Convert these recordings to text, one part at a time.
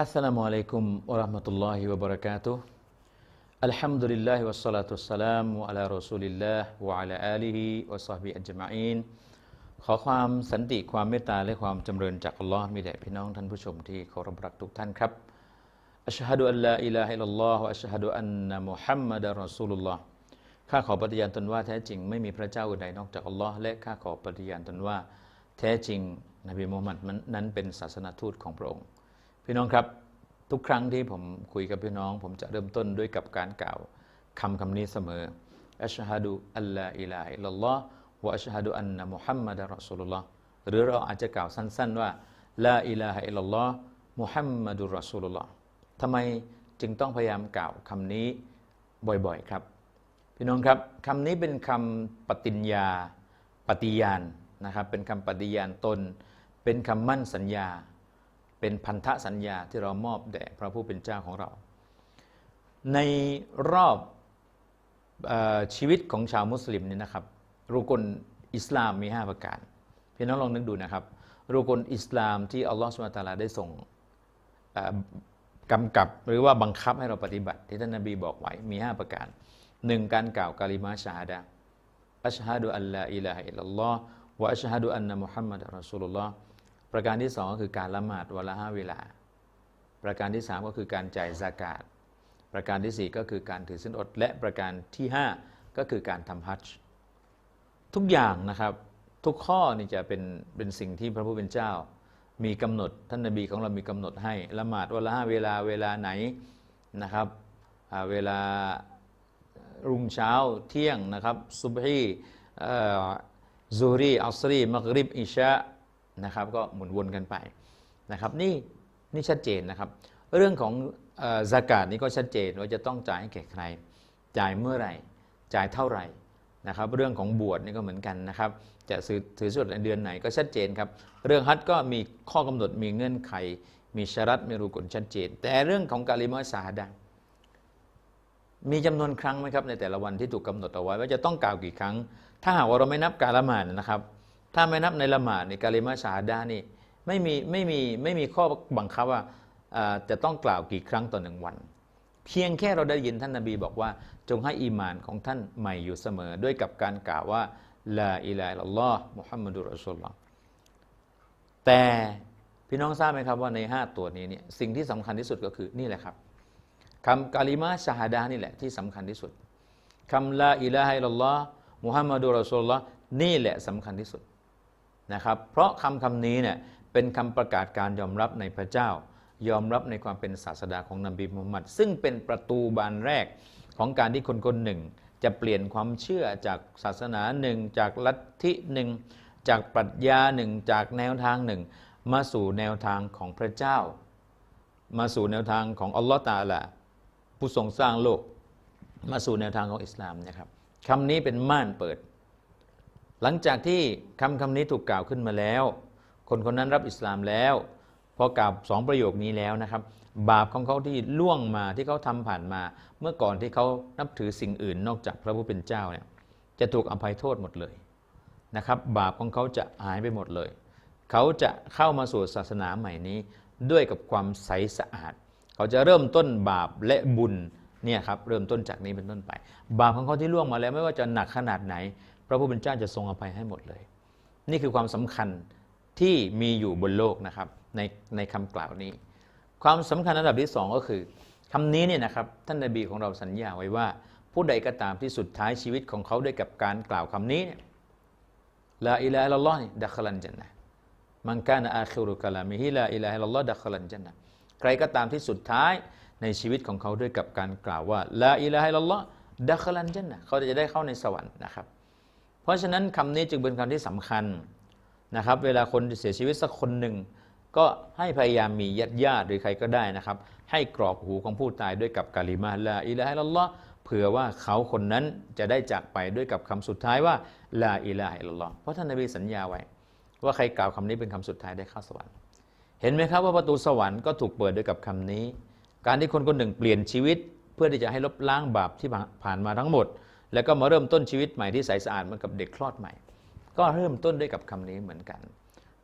อัสสลามุอะลัยกุมวะเราะห์มะตุลลอฮิวะบะเราะกาตุฮ์อัลฮัมดุลิลลาฮิวัสสลาตุวัสสลามุอะลารอซูลิลลาฮ์วะอะลาอาลิฮิวะศอฮบิอัจมะอีนขอความสันติความเมตตาและความจำเริญจากอัลลอฮ์มีแด่พี่น้องท่านผู้ชมที่เคารพรักทุกท่านครับ อัชฮะดุอัลลาอิลาฮะอิลลัลลอฮ์วะอัชฮะดุอันนะมุฮัมมัดรอซูลุลลอฮ์ข้าขอปฏิญาณตนว่าแท้จริงไม่มีพระเจ้าอื่นใดนอกจากอัลลอฮ์และข้าขอปฏิญาณตนว่า แท้จริงนบีมูฮัมมัดนั้นเป็นศาสนทูตของพระองค์ พี่น้องครับทุกครั้งที่ผมคุยกับพี่น้อง ผมจะเริ่มต้นด้วยกับการกล่าวคำคำนี้เสมออัชฮะดุอัลลอฮ์อิลาฮิลลอฮ์วะอัชฮะดุอันนะมุฮัมมัดรอซูลุลลอฮ์หรือเราอาจจะกล่าวสั้น ๆ ว่าลาอิลาฮอิลลัลลอฮ์มุฮัมมัดุลรอซูลุลลอฮ์ ทำไมจึงต้องพยายามกล่าวคำนี้บ่อยๆครับ พี่น้องครับคำนี้เป็นคำปฏิญญาปฏิญาณนะครับเป็นคำปฏิญาณตน เป็นคำมั่นสัญญา เป็นพันธสัญญาที่เรามอบแด่พระผู้เป็นเจ้าของเรา ในรอบออชีวิตของชาวมุสลิมนี่นะครับรุกลอิสลามมี 5 ประการพี่น้องลองนึกดูนะครับรุกลอิสลามที่อัลลอฮฺสุบตาลาได้ส่ง กำกับหรือว่าบังคับให้เราปฏิบัติ ที่ท่านนบีบอกไว้มี 5 ประการหนึ่งการกล่าวกาลิมาชาฮดะอัชฮะดุอัลลอฮฺอิลาฮะอิลลัลลอฮ์วะอัชฮะดุอันนะมุฮัมมัดอัลรอซูลุลลอฮ์ประการที่สองก็คือการละหมาดวันละห้าเวลา ประการที่สามก็คือการจ่ายซากาตประการที่สี่ก็คือการถือศีลอด และประการที่ห้าก็คือการทำฮัจญ์ทุกอย่างนะครับทุกข้อนี่จะเป็นเป็นสิ่งที่พระผู้เป็นเจ้า มีกำหนด ท่านนบีของเรามีกำหนดให้ละหมาดวันละห้าเวลาเวลาไหนนะครับเวลารุ่งเช้าเที่ยงนะครับซุบฮีซูรีอัลสรีมักริบอิชะนะครับก็หมุนวนกันไปนะครับนี่นี่ชัดเจนนะครับ เรื่องของสากาศนี่ก็ชัดเจนว่าจะต้องจ่ายให้แก่ใคร จ่ายเมื่อไหร่ จ่ายเท่าไหร่ นะครับเรื่องของบวชนี่ก็เหมือนกันนะครับจะถือถือสุดในเดือนไหนก็ชัดเจนครับเรื่องฮัจญ์ก็มีข้อกำหนดมีเงื่อนไข มีชรัตมีรูกลชัดเจน แต่เรื่องของกาลิมาสาดะมีจำนวนครั้งไหมครับในแต่ละวันที่ถูกกาหนดเอาไว้ ว่าจะต้องกล่าวกี่ครั้ง ถ้าหากว่าเราไม่นับการละหมาดนะครับ ถ้าไม่นับในละหมาดในกาลิมาชาดานี่ไม่มีไม่มีไม่มีข้อบังคับว่าจะต้องกล่าวกี่ครั้งต่อหนึ่งวัน เพียงแค่เราได้ยินท่านนาบีบอกว่า จงให้อีมานของท่านใหม่อยู่เสมอ ด้วยกับการกล่าวว่าลาอิลาอิลลอฮ์มุฮัมมัดุลรอซูลลอฮ์แต่พี่น้องทราบไหมครับว่าใน 5 ตัวนี้เนี่ยสิ่งที่สำคัญที่สุดก็คือนี่แหละครับคำกาลิมาชาฮดานี่แหละที่สำคัญที่สุดคำลาอิลาฮิลลอฮ์มุฮัมมัดุลรอซูลลอฮ์นี่แหละสำคัญที่สุดนะครับ เพราะคำคำนี้เนี่ยเป็นคำประกาศการยอมรับในพระเจ้า ยอมรับในความเป็นศาสดาของนบีมุฮัมมัดซึ่งเป็นประตูบานแรกของการที่คนคนหนึ่ง จะเปลี่ยนความเชื่อจากศาสนาหนึ่ง จากลัทธิหนึ่ง จากปรัชญาหนึ่ง จากแนวทางหนึ่ง มาสู่แนวทางของพระเจ้า มาสู่แนวทางของอัลลอฮ์ตาละผู้ทรงสร้างโลก มาสู่แนวทางของอิสลามนะครับคำนี้เป็นม่านเปิด หลังจากที่คำคำนี้ถูกกล่าวขึ้นมาแล้ว คนคนนั้นรับอิสลามแล้ว พอกล่าวสองประโยคนี้แล้วนะครับ บาปของเขาที่ล่วงมาที่เขาทำผ่านมา เมื่อก่อนที่เขานับถือสิ่งอื่นนอกจากพระผู้เป็นเจ้าเนี่ยจะถูกอภัยโทษหมดเลยนะครับบาปของเขาจะหายไปหมดเลย เขาจะเข้ามาสู่ศาสนาใหม่นี้ ด้วยกับความใสสะอาด เขาจะเริ่มต้นบาปและบุญเนี่ยครับเริ่มต้นจากนี้เป็นต้นไป บาปของเขาที่ล่วงมาแล้วไม่ว่าจะหนักขนาดไหน พระผู้เป็นเจ้าจะทรงอภัยให้หมดเลย นี่คือความสำคัญ ที่มีอยู่บนโลกนะครับในในคำกล่าวนี้ ความสำคัญอันดับที่สองก็คือคำนี้เนี่ยนะครับท่านนบีของเราสัญญาไว้ว่า ผู้ใดก็ตามที่สุดท้ายชีวิตของเขาด้วยกับการกล่าวคำนี้เนี่ยลาอิลาฮิลลอฮ์ดัคลันจันนะมันกานะอาคิรุกะลามิฮิลาอิลาฮิลลอฮ์ดัคลันจันนะใครก็ตามที่สุดท้ายในชีวิตของเขาด้วยกับการกล่าวว่าลาอิลาฮิลลอฮ์ดัคลันจันนะเขาจะได้เข้าในสวรรค์นะครับ เพราะฉะนั้นคำนี้จึงเป็นคำที่สำคัญ นะครับ เวลาคนเสียชีวิตสักคนหนึ่งก็ให้พยายามมีญาติญาติหรือใครก็ได้นะครับ ให้กรอกหูของผู้ตายด้วยกับกาลิมาลาอิลาฮิลลอฮ์เผื่อว่าเขาคนนั้นจะได้จากไปด้วยกับคำสุดท้ายว่าลาอิลาฮิลลอฮ์เพราะท่านนบีสัญญาไว้ ว่าใครกล่าวคำนี้เป็นคำสุดท้ายได้เข้าสวรรค์ เห็นไหมครับว่าประตูสวรรค์ก็ถูกเปิดด้วยกับคำนี้ การที่คนคนหนึ่งเปลี่ยนชีวิต เพื่อที่จะให้ลบล้างบาปที่ผ่านมาทั้งหมด แล้วก็มาเริ่มต้นชีวิตใหม่ที่ใสสะอาดเหมือนกับเด็กคลอดใหม่ ก็เริ่มต้นด้วยกับคำนี้เหมือนกัน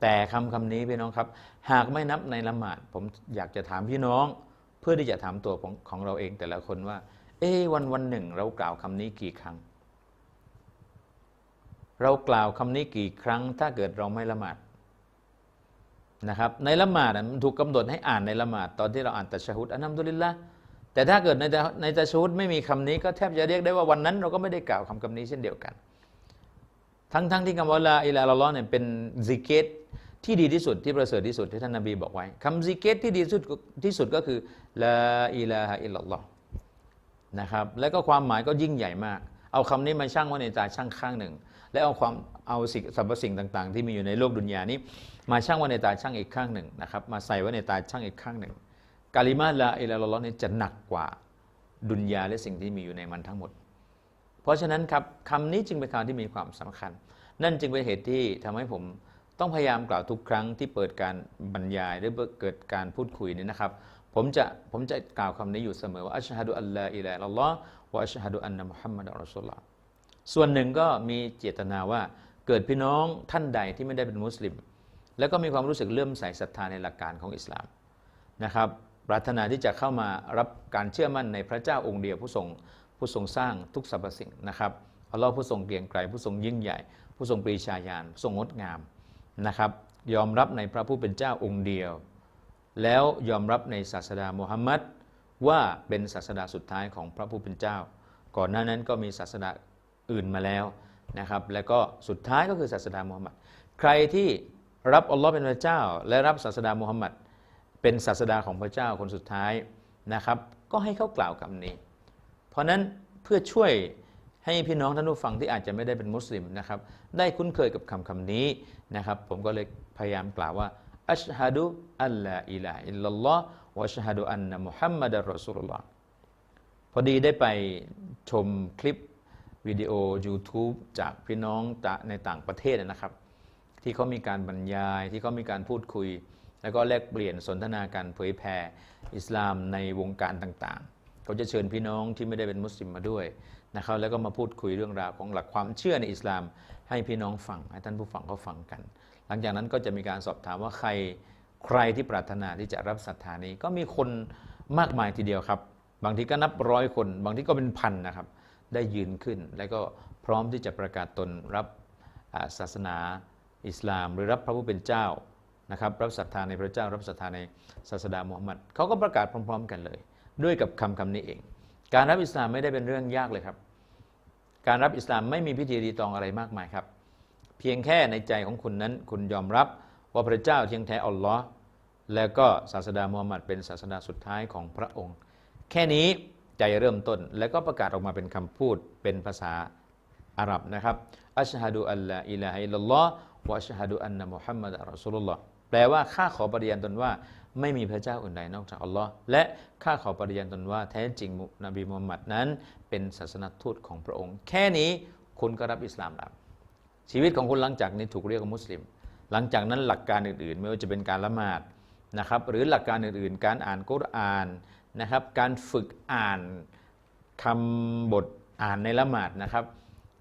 แต่คำคำนี้พี่น้องครับ หากไม่นับในละหมาด ผมอยากจะถามพี่น้อง เพื่อที่จะถามตัวของของเราเองแต่ละคนว่า เอวันวันหนึ่ง เรากล่าวคำนี้กี่ครั้ง เรากล่าวคำนี้กี่ครั้ง ถ้าเกิดเราไม่ละหมาดนะครับในละหมาดมันถูกกำหนดให้อ่านในละหมาดตอนที่เราอ่านตัชฮุดอันนัมดุลิลละแต่ถ้าเกิดในตะในตัชฮุดไม่มีคำนี้ก็แทบจะเรียกได้ว่าวันนั้นเราก็ไม่ได้กล่าวคำคำนี้เช่นเดียวกัน ทั้งทั้งที่คำว่าลาอิลาลลอฮ์เนี่ยเป็นซิกเกตที่ดีที่สุดที่ประเสริฐที่สุดที่ท่านนบีบอกไว้คำซิกเกตที่ดีที่สุดที่สุดก็คือลาอิลาฮะอิลลัลลอฮ์นะครับแล้วก็ความหมายก็ยิ่งใหญ่มาก เอาคำนี้มาช่างไว้ในตาช่างข้างหนึ่ง และเอาความเอาสิ่งสรรพสิ่งต่าง ๆ ที่มีอยู่ในโลกดุนยานี้ มาช่างไว้ในตาช่างอีกข้างหนึ่งนะครับมาใส่ไว้ในตาช่างอีกข้างหนึ่งกาลิมาลาอิลาลลอฮ์เนี่ยจะหนักกว่าดุนยาและสิ่งที่มีอยู่ในมันทั้งหมด ราะฉะนั้นครับคำนี้จึงเป็นคำที่มีความสำคัญ นั่นจึงเป็นเหตุที่ทำให้ผมต้องพยายามกล่าวทุกครั้งที่เปิดการบรรยายหรือเกิดการพูดคุยนี่นะครับ ผมจะผมจะกล่าวคำนี้อยู่เสมอว่าอัชฮะดุอัลลอฮ์อิลาลลอฮ์วะอัชฮะดุอันนะมุฮัมมัดอัลลอฮ์ส่วนหนึ่งก็มีเจตนาว่าเกิดพี่น้องท่านใดที่ไม่ได้เป็นมุสลิม แล้วก็มีความรู้สึกเลื่อมใสศรัทธาในหลักการของอิสลามนะครับปรารถนาที่จะเข้ามารับการเชื่อมั่นในพระเจ้าองค์เดียวผู้ทรง ผู้ทรงสร้างทุกสรรพสิ่งนะครับอัลลอฮ์ผู้ทรงเกรียงไกรผู้ทรงยิ่งใหญ่ ผู้ทรงปรีชาญาณทรงงดงามนะครับ ยอมรับในพระผู้เป็นเจ้าองค์เดียว แล้วยอมรับในศาสดามุฮัมมัดว่าเป็นศาสดาสุดท้ายของพระผู้เป็นเจ้า ก่อนหน้านั้นก็มีศาสดาอื่นมาแล้วนะครับแล้วก็สุดท้ายก็คือศาสดามุฮัมมัดใครที่รับอัลลอฮ์เป็นพระเจ้า และรับศาสดามุฮัมมัดเป็นศาสดาของพระเจ้าคนสุดท้ายนะครับ ก็ให้เขากล่าวคำนี้ เพราะนั้นเพื่อช่วยให้พี่น้องท่านผู้ฟังที่อาจจะไม่ได้เป็นมุสลิมนะครับ ได้คุ้นเคยกับคำคำนี้นะครับ ผมก็เลยพยายามกล่าวว่าอัชฮะดุอัลลอฮอิลาอิลลัลลอฮ์วะอัชฮะดุอันนะมุฮัมมัดอัลรอซูลุลลอฮ์พอดีได้ไปชมคลิปวิดีโอ YouTube จากพี่น้องในต่างประเทศนะครับ ที่เขามีการบรรยายที่เขามีการพูดคุย แล้วก็แลกเปลี่ยนสนทนาการเผยแผ่อิสลามในวงการต่างๆ เขาจะเชิญพี่น้องที่ไม่ได้เป็นมุสลิมมาด้วยนะครับแล้วก็มาพูดคุยเรื่องราวของหลักความเชื่อในอิสลาม ให้พี่น้องฟังให้ท่านผู้ฟังเขาฟังกัน หลังจากนั้นก็จะมีการสอบถามว่าใครใครที่ปรารถนาที่จะรับศรัทธานี้ก็มีคนมากมายทีเดียวครับ บางทีก็นับร้อยคน บางทีก็เป็นพันนะครับ ได้ยืนขึ้น แล้วก็พร้อมที่จะประกาศตนรับศาสนาอิสลาม หรือรับพระผู้เป็นเจ้านะครับ รับศรัทธาในพระเจ้า รับศรัทธาในศาสดามุฮัมมัดเขาก็ประกาศพร้อม ๆ กันเลย ด้วยกับคำคำนี้เอง การรับอิสลามไม่ได้เป็นเรื่องยากเลยครับ การรับอิสลามไม่มีพิธีรีตองอะไรมากมายครับ เพียงแค่ในใจของคุณนั้น คุณยอมรับว่าพระเจ้าเทียงแท้อัลลอฮ์แล้วก็ศาสดามุฮัมหมัดเป็นศาสดาสุดท้ายของพระองค์ แค่นี้ใจเริ่มต้นแล้วก็ประกาศออกมาเป็นคำพูดเป็นภาษาอาหรับนะครับอัชฮะดูอัลลอฮ์อิลาฮิลลอฮ์วะอัชฮะดูอันนะมุฮัมมัดอัลรอซูลุลลอฮ์แปลว่าข้าขอปฏิญาณตนว่า ไม่มีพระเจ้าอื่นใดนอกจากอัลลอฮ์และข้าขอปฏิญาณตนว่าแท้จริงนบีมุฮัมมัดนั้น เป็นศาสนทูตของพระองค์ แค่นี้คุณก็รับอิสลามแล้วชีวิตของคุณหลังจากนี้ถูกเรียกว่ามุสลิม หลังจากนั้นหลักการอื่นๆ ไม่ว่าจะเป็นการละหมาดนะครับหรือหลักการอื่นๆ การอ่านกุรอานนะครับการฝึกอ่านคำบทอ่านในละหมาดนะครับ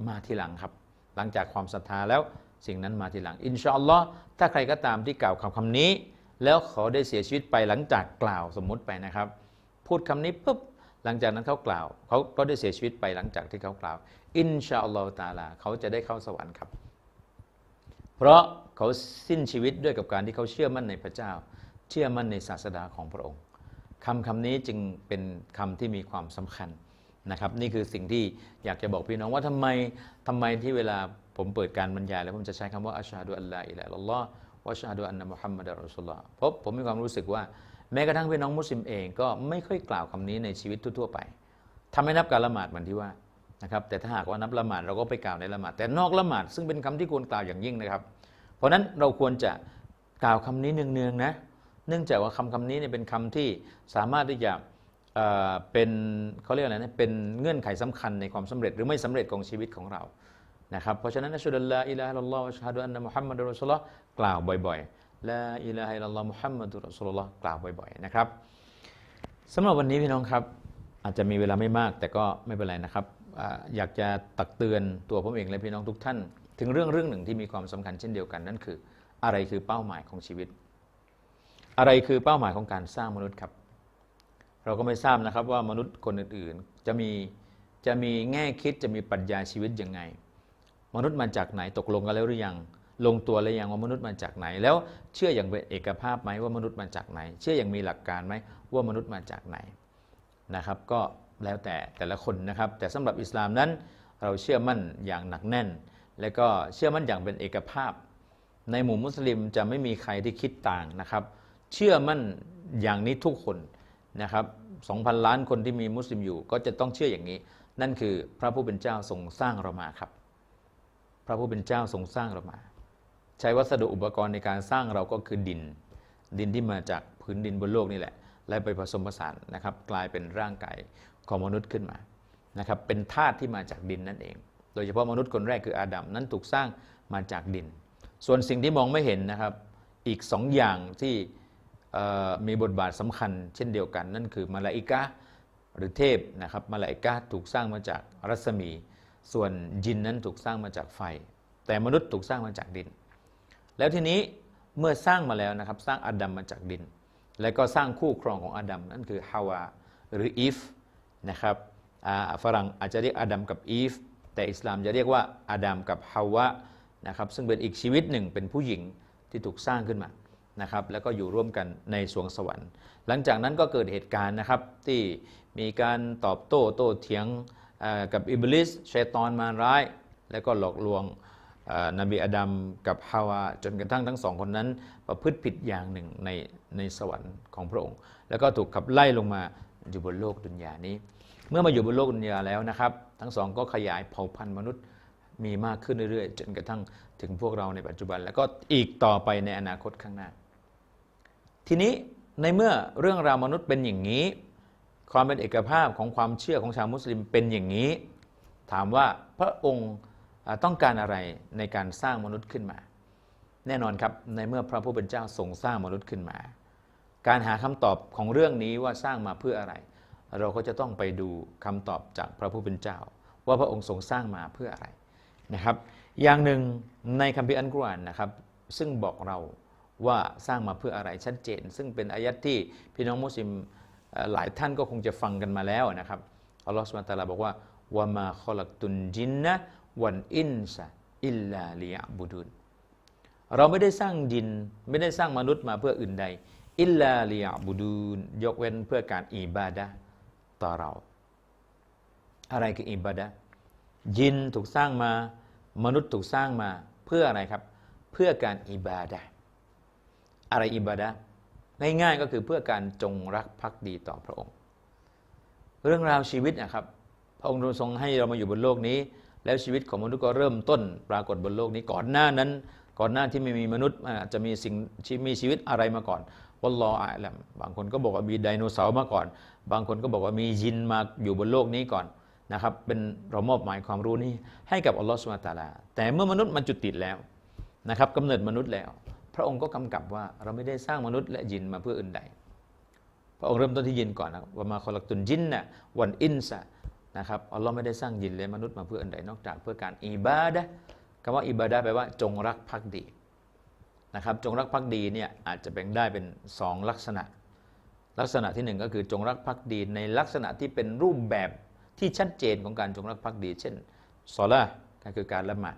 มาทีหลังครับ หลังจากความศรัทธาแล้วสิ่งนั้นมาทีหลัง อินชาอัลลอฮ์ถ้าใครก็ตามที่กล่าวคำคำนี้ แล้วเขาได้เสียชีวิตไปหลังจากกล่าวสมมุติไปนะครับ พูดคำนี้ปุ๊บหลังจากนั้นเขากล่าว เขาก็ได้เสียชีวิตไปหลังจากที่เขากล่าว อินชาอัลลอฮ์ตาลา เขาจะได้เข้าสวรรค์ครับ เพราะเขาสิ้นชีวิตด้วยกับการที่เขาเชื่อมั่นในพระเจ้า เชื่อมั่นในศาสดาของพระองค์คำคำนี้จึงเป็นคำที่มีความสำคัญนะครับ นี่คือสิ่งที่อยากจะบอกพี่น้องว่าทำไมทำไมที่เวลาผมเปิดการบรรยาย แล้วผมจะใช้คำว่าอัชฮะดุอัลลอฮ์อิลลัลลอฮ์ วะอัชฮะดุอันนะมุฮัมมัดอัลลอฮ์เพราะผมมีความรู้สึกว่าแม้กระทั่งพี่น้องมุสลิมเองก็ไม่ค่อยกล่าวคำนี้ในชีวิตทั่วๆไปทำให้นับการละหมาดเหมือนที่ว่านะครับแต่ถ้าหากว่านับละหมาดเราก็ไปกล่าวในละหมาดแต่นอกละหมาดซึ่งเป็นคำที่ควรกล่าวอย่างยิ่งนะครับ เพราะนั้นเราควรจะกล่าวคำนี้เนืองๆนะเนื่องจากว่าคำคำนี้เนี่ยเป็นคำที่สามารถที่จะเป็นเขาเรียกอะไรนะเป็นเงื่อนไขสำคัญในความสำเร็จหรือไม่สำเร็จของชีวิตของเรา นะครับเพราะฉะนั้นอัชฮะดุลลาอิลาฮิลลอฮ์อัชฮะดุอันนะมุฮัมมัดุลรอซูลกล่าวบ่อยๆลาอิลาฮิลลอฮ์มุฮัมมัดุลรอซูลกล่าวบ่อยๆนะครับสำหรับวันนี้พี่น้องครับอาจจะมีเวลาไม่มากแต่ก็ไม่เป็นไรนะครับอยากจะตักเตือนตัวผมเองและพี่น้องทุกท่าน ถึงเรื่องเรื่องหนึ่งที่มีความสำคัญเช่นเดียวกันนั่นคือ อะไรคือเป้าหมายของชีวิต อะไรคือเป้าหมายของการสร้างมนุษย์ครับ เราก็ไม่ทราบนะครับว่ามนุษย์คนอื่นๆ จะมีจะมีแง่คิดจะมีปรัชญาชีวิตยังไง มนุษย์มาจากไหนตกลงกันแล้วหรือยัง ลงตัวแล้วยังว่ามนุษย์มาจากไหน แล้วเชื่ออย่างเป็นเอกภาพไหมว่ามนุษย์มาจากไหน เชื่ออย่างมีหลักการไหมว่ามนุษย์มาจากไหนนะครับ ก็แล้วแต่แต่ละคนนะครับ แต่สำหรับอิสลามนั้นเราเชื่อมั่นอย่างหนักแน่น และก็เชื่อมั่นอย่างเป็นเอกภาพ ในหมู่มุสลิมจะไม่มีใครที่คิดต่างนะครับ เชื่อมั่นอย่างนี้ทุกคนนะครับ2,000 ล้านคนที่มีมุสลิมอยู่ ก็จะต้องเชื่ออย่างนี้ นั่นคือพระผู้เป็นเจ้าทรงสร้างเรามาครับ ระผู้เป็นเจ้าทรงสร้างเรามา ใช้วัสดุอุปกรณ์ในการสร้างเราก็คือดิน ดินที่มาจากพื้นดินบนโลกนี่แหละ และไปผสมผสานนะครับ กลายเป็นร่างกายของมนุษย์ขึ้นมานะครับ เป็นธาตุที่มาจากดินนั่นเอง โดยเฉพาะมนุษย์คนแรกคืออาดัมนั้นถูกสร้างมาจากดิน ส่วนสิ่งที่มองไม่เห็นนะครับ อีกสองอย่างที่มีบทบาทสำคัญเช่นเดียวกัน นั่นคือมาลาอิกะห์หรือเทพนะครับมาลาอิกะถูกสร้างมาจากรัศมี ส่วนยินนั้นถูกสร้างมาจากไฟ แต่มนุษย์ถูกสร้างมาจากดิน แล้วทีนี้เมื่อสร้างมาแล้วนะครับ สร้างอาดัมมาจากดิน แล้วก็สร้างคู่ครองของอาดัมนั่นคือฮาวาหรืออีฟนะครับอ่าฝรั่งอาจจะเรียกอาดัมกับอีฟแต่อิสลามจะเรียกว่าอาดัมกับฮาวะนะครับซึ่งเป็นอีกชีวิตหนึ่งเป็นผู้หญิงที่ถูกสร้างขึ้นมานะครับแล้วก็อยู่ร่วมกันในสวงสวรรค์ หลังจากนั้นก็เกิดเหตุการณ์นะครับที่มีการตอบโต้โต้เถียง กับอิบลิสชัยตอนมารร้าย แล้วก็หลอกลวงนบีอาดัมกับฮาวา จนกระทั่งทั้งสองคนนั้น ประพฤติผิดอย่างหนึ่งในในสวรรค์ของพระองค์ แล้วก็ถูกขับไล่ลงมาอยู่บนโลกดุนยานี้ เมื่อมาอยู่บนโลกดุนยาแล้วนะครับ ทั้งสองก็ขยายเผ่าพันธุ์มนุษย์มีมากขึ้นเรื่อยๆ จนกระทั่งถึงพวกเราในปัจจุบัน แล้วก็อีกต่อไปในอนาคตข้างหน้า ทีนี้ในเมื่อเรื่องราวมนุษย์เป็นอย่างนี้ ความเป็นเอกภาพของความเชื่อของชาวมุสลิมเป็นอย่างนี้ ถามว่าพระองค์ต้องการอะไรในการสร้างมนุษย์ขึ้นมา แน่นอนครับในเมื่อพระผู้เป็นเจ้าทรงสร้างมนุษย์ขึ้นมา การหาคำตอบของเรื่องนี้ว่าสร้างมาเพื่ออะไร เราก็จะต้องไปดูคำตอบจากพระผู้เป็นเจ้า ว่าพระองค์ทรงสร้างมาเพื่ออะไรนะครับ อย่างหนึ่งในคัมภีร์อัลกุรอานนะครับซึ่งบอกเราว่าสร้างมาเพื่ออะไรชัดเจน ซึ่งเป็นอายัดที่พี่น้องมุสลิม หลายท่านก็คงจะฟังกันมาแล้วนะครับอัลลอฮฺสุบานะฮูวะตะลาบอกว่าวะมาคอลักตุนจินนะวันอินซะอิลลาลิยบุดุนเราไม่ได้สร้างดินไม่ได้สร้างมนุษย์มาเพื่ออื่นใด อิลลาลิยบุดูนยกเว้นเพื่อการอิบาดะต่อเรา อะไรคืออิบาดะยินถูกสร้างมา มนุษย์ถูกสร้างมาเพื่ออะไรครับ เพื่อการอิบาดะอะไรอิบาดะ ง่ายๆก็คือเพื่อการจงรักภักดีต่อพระองค์ เรื่องราวชีวิตนะครับ พระองค์ทรงให้เรามาอยู่บนโลกนี้ แล้วชีวิตของมนุษย์ก็เริ่มต้นปรากฏบนโลกนี้ก่อนหน้านั้น ก่อนหน้าที่ไม่มีมนุษย์อาจจะมีสิ่งที่มีชีวิตอะไรมาก่อนวัลลอฮ์อาลัมบางคนก็บอกว่ามีไดโนเสาร์มาก่อน บางคนก็บอกว่ามียินมาอยู่บนโลกนี้ก่อนนะครับ เป็นเรามอบหมายความรู้นี้ให้กับอัลลอฮ์สุลตาลาแต่เมื่อมนุษย์มันจุดติดแล้วนะครับกำเนิดมนุษย์แล้ว ระองค์ก็กำกับว่าเราไม่ได้สร้างมนุษย์และยินมาเพื่ออื่นใด พระองค์เริ่มต้นที่ยินก่อนนะว่ามาคอลักตุนยินนะวันอินซะนะครับอัลลอฮ์ไม่ได้สร้างยินและมนุษย์มาเพื่ออื่นใดนอกจากเพื่อการอิบาดะคำว่าอิบาดะแปลว่าจงรักภักดีนะครับจงรักภักดีเนี่ยอาจจะแบ่งได้เป็นสองลักษณะ ลักษณะที่หนึ่งก็คือจงรักภักดีในลักษณะที่เป็นรูปแบบที่ชัดเจนของการจงรักภักดี เช่นซอลาก็คือการละหมาด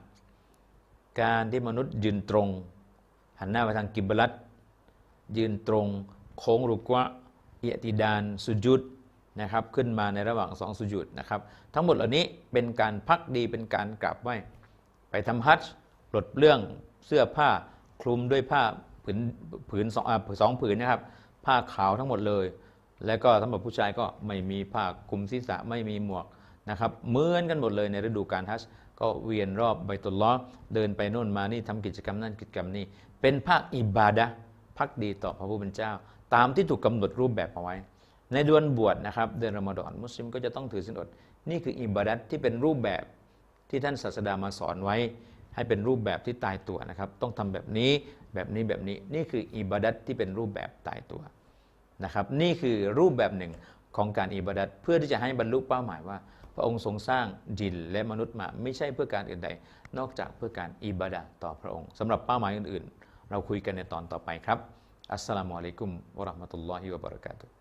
การที่มนุษย์ยืนตรง หันหน้าไปทางกิบลัตยืนตรงโค้งรุกวะเอติดานสุจุดนะครับขึ้นมาในระหว่างสองสุจุดนะครับทั้งหมดเหล่านี้เป็นการพักดีเป็นการกราบไหว้ไปทำฮัจญ์ปลดเปลื้องเสื้อผ้าคลุมด้วยผ้าผืนผืนสองอสองผืนนะครับ ผ้าขาวทั้งหมดเลย แล้วก็สำหรับผู้ชายก็ไม่มีผ้าคลุมศีรษะไม่มีหมวกนะครับเหมือนกันหมดเลยในฤดูการฮัจญ์ ก็เวียนรอบใบตุลล้อเดินไปโน่นมานี่ทำกิจกรรมนั่นกิจกรรมนี้เป็นภาคอิบาดะพักดีต่อพระผู้เป็นเจ้า ตามที่ถูกกำหนดรูปแบบเอาไว้ ในเดือนบวชนะครับ เดือนรอมฎอนมุสลิมก็จะต้องถือศีลอด นี่คืออิบาดัตที่เป็นรูปแบบที่ท่านศาสดามาสอนไว้ ให้เป็นรูปแบบที่ตายตัวนะครับ ต้องทำแบบนี้แบบนี้แบบนี้นี่คืออิบาดัตที่เป็นรูปแบบตายตัวนะครับ นี่คือรูปแบบหนึ่งของการอิบาดัตเพื่อที่จะให้บรรลุเป้าหมายว่า พระองค์ทรงสร้างจินและมนุษย์มาไม่ใช่เพื่อการอื่นใด นอกจากเพื่อการอิบาดะห์ต่อพระองค์สำหรับเป้าหมายอื่น ๆ เราคุยกันในตอนต่อไปครับอัสสลามุอะลัยกุมวะราะห์มะตุลลอฮิวะบะเราะกาตุฮ์